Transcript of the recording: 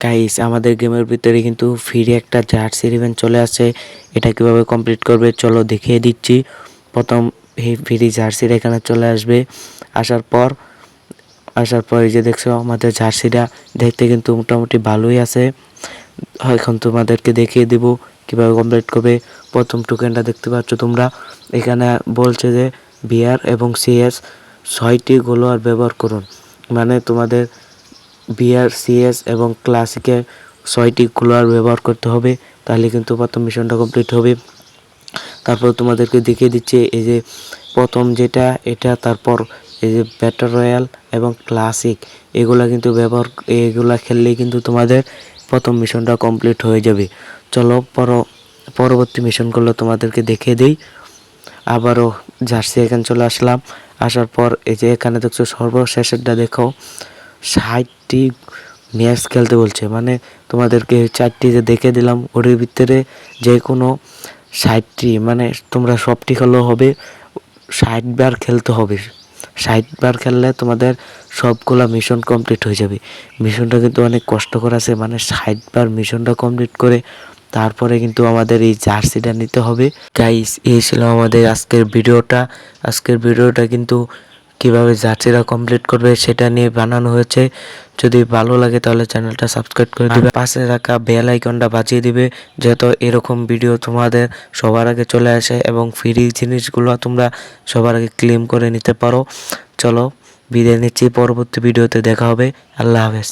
Guys আমাদের গেমের ভিতরে কিন্তু ফ্রি একটা জার্সির ইভেন্ট চলে আসছে এটা কীভাবে কমপ্লিট করবে, চলো দেখিয়ে দিচ্ছি। প্রথম ফ্রি জার্সির এখানে চলে আসবে। আসার পর আসার পর এই যে দেখছ, আমাদের জার্সিটা দেখতে কিন্তু মোটামুটি ভালোই আছে। এখন তোমাদেরকে দেখিয়ে দিব কীভাবে কমপ্লিট করবে। প্রথম টোকেনটা দেখতে পাচ্ছ তোমরা। এখানে বলছে যে বিআর এবং সিএস ছয়টি গোলোয়ার ব্যবহার করুন। মানে তোমাদের বিআর সিএস এবং ক্লাসিকে ছয়টি কুলার ব্যবহার করতে হবে। তাহলে কিন্তু প্রথম মিশনটা কমপ্লিট হবে। তারপর তোমাদেরকে দেখিয়ে দিচ্ছে, এই যে প্রথম যেটা, এটা, তারপর এই যে ব্যাটার রয়্যাল এবং ক্লাসিক এগুলা কিন্তু ব্যবহার, এগুলা খেললেই কিন্তু তোমাদের প্রথম মিশনটা কমপ্লিট হয়ে যাবে। চলো, পর, পরবর্তী মিশনগুলো তোমাদেরকে দেখিয়ে দিই। আবারও জার্সি এখানে চলে আসলাম। আসার পর এই যে এখানে দেখছ সর্বশেষেরটা দেখো ষাটটি ম্যাচ খেলতে বলছে। মানে তোমাদেরকে চারটি যে দেখে দিলাম ওর ভিতরে যে কোনো ষাটটি মানে তোমরা সবটি খেলেও হবে, ষাট বার খেলতে হবে। ষাট বার খেললে তোমাদের সবগুলা মিশন কমপ্লিট হয়ে যাবে। মিশনটা কিন্তু অনেক কষ্টকর আছে মানে ষাট বার মিশনটা কমপ্লিট করে তারপরে কিন্তু আমাদের এই জার্সিটা নিতে হবে। গাইস এই ছিল আমাদের আজকের ভিডিওটা। আজকের ভিডিওটা কিন্তু কীভাবে জার্সিরা কমপ্লিট করবে সেটা নিয়ে বানানো হয়েছে। যদি ভালো লাগে তাহলে চ্যানেলটা সাবস্ক্রাইব করে দিবে। পাশে রাখা বেল আইকনটা বাজিয়ে দিবে যেহেতু এরকম ভিডিও তোমাদের সবার আগে চলে আসে এবং ফ্রি জিনিসগুলো তোমরা সবার আগে ক্লেম করে নিতে পারো। চলো বিদায় নিচ্ছি। পরবর্তী ভিডিওতে দেখা হবে। আল্লাহ হাফেজ।